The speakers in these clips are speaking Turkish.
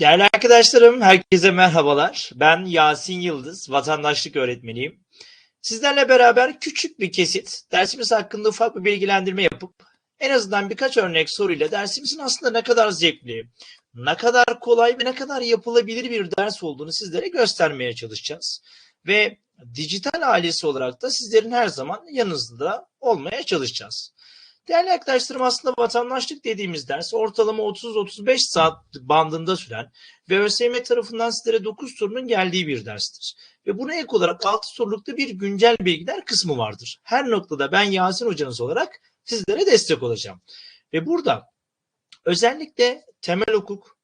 Değerli arkadaşlarım, herkese merhabalar. Ben Yasin Yıldız, vatandaşlık öğretmeniyim. Sizlerle beraber küçük bir kesit, dersimiz hakkında ufak bir bilgilendirme yapıp en azından birkaç örnek soruyla dersimizin aslında ne kadar zevkli, ne kadar kolay ve ne kadar yapılabilir bir ders olduğunu sizlere göstermeye çalışacağız. Ve dijital ailesi olarak da sizlerin her zaman yanınızda olmaya çalışacağız. Değerli arkadaşlarım aslında vatandaşlık dediğimiz ders ortalama 30-35 saat bandında süren ve ÖSYM tarafından sizlere 9 sorunun geldiği bir derstir. Ve buna ek olarak 6 sorulukta bir güncel bilgiler kısmı vardır. Her noktada ben Yasin hocanız olarak sizlere destek olacağım. Ve burada özellikle temel hukuk,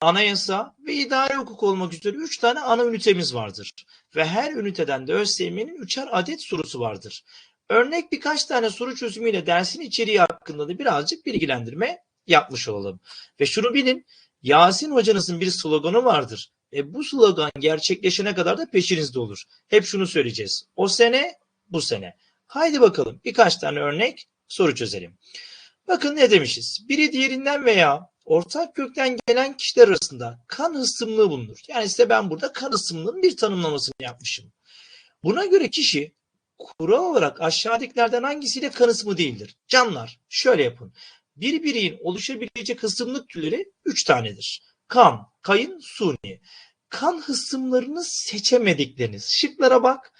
anayasa ve idari hukuk olmak üzere 3 tane ana ünitemiz vardır. Ve her üniteden de ÖSYM'nin 3'er adet sorusu vardır. Örnek birkaç tane soru çözümüyle dersin içeriği hakkında da birazcık bilgilendirme yapmış olalım. Ve şunu bilin, Yasin hocanızın bir sloganı vardır. Ve bu slogan gerçekleşene kadar da peşinizde olur. Hep şunu söyleyeceğiz. O sene, bu sene. Haydi bakalım birkaç tane örnek soru çözelim. Bakın ne demişiz? Biri diğerinden veya ortak kökten gelen kişiler arasında kan hısımlığı bulunur. Yani size ben burada kan hısımlığının bir tanımlamasını yapmışım. Buna göre kişi kural olarak aşağıdakilerden hangisiyle kan ısımı değildir? Canlar şöyle yapın. Bir bireyin oluşabilecek hısımlık türleri 3 tanedir. Kan, kayın, suni. Kan hısımlarını seçemedikleriniz. Şıklara bak.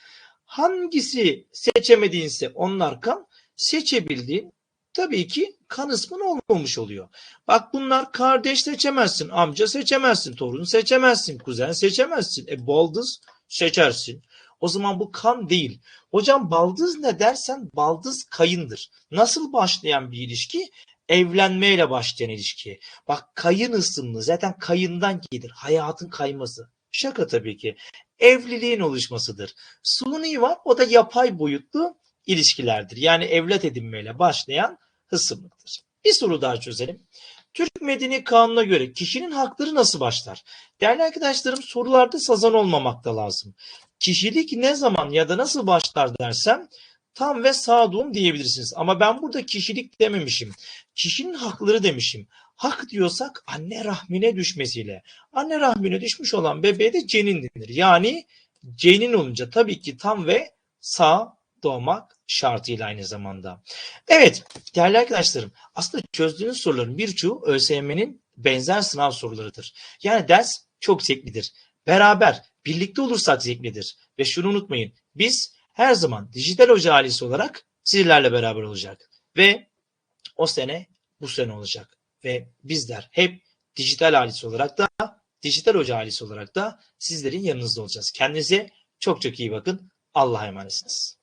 Hangisi seçemediğinse onlar kan, seçebildiğin tabii ki kan ısmın olmamış oluyor. Bak bunlar kardeş seçemezsin, amca seçemezsin, torun seçemezsin, kuzen seçemezsin. E baldız seçersin. O zaman bu kan değil. Hocam baldız ne dersen baldız kayındır. Nasıl başlayan bir ilişki? Evlenmeyle başlayan ilişki. Bak kayın ısımlı zaten kayından gelir. Hayatın kayması. Şaka tabii ki. Evliliğin oluşmasıdır. Suni var o da yapay boyutlu ilişkilerdir. Yani evlat edinmeyle başlayan hısımlıktır. Bir soru daha çözelim. Türk Medeni Kanunu'na göre kişinin hakları nasıl başlar? Değerli arkadaşlarım sorularda sazan olmamak da lazım. Kişilik ne zaman ya da nasıl başlar dersem tam ve sağduğum diyebilirsiniz. Ama ben burada kişilik dememişim. Kişinin hakları demişim. Hak diyorsak anne rahmine düşmesiyle. Anne rahmine düşmüş olan bebeğe de cenin denir. Yani cenin olunca tabii ki tam ve sağ doğmak şartıyla aynı zamanda. Evet değerli arkadaşlarım aslında çözdüğünüz soruların birçoğu ÖSYM'nin benzer sınav sorularıdır. Yani ders çok zevklidir. Beraber birlikte olursak zevklidir. Ve şunu unutmayın biz her zaman dijital hoca ailesi olarak sizlerle beraber olacak. Ve o sene bu sene olacak. Ve bizler hep dijital ailesi olarak da dijital hoca ailesi olarak da sizlerin yanınızda olacağız. Kendinize çok çok iyi bakın. Allah'a emanetsiniz.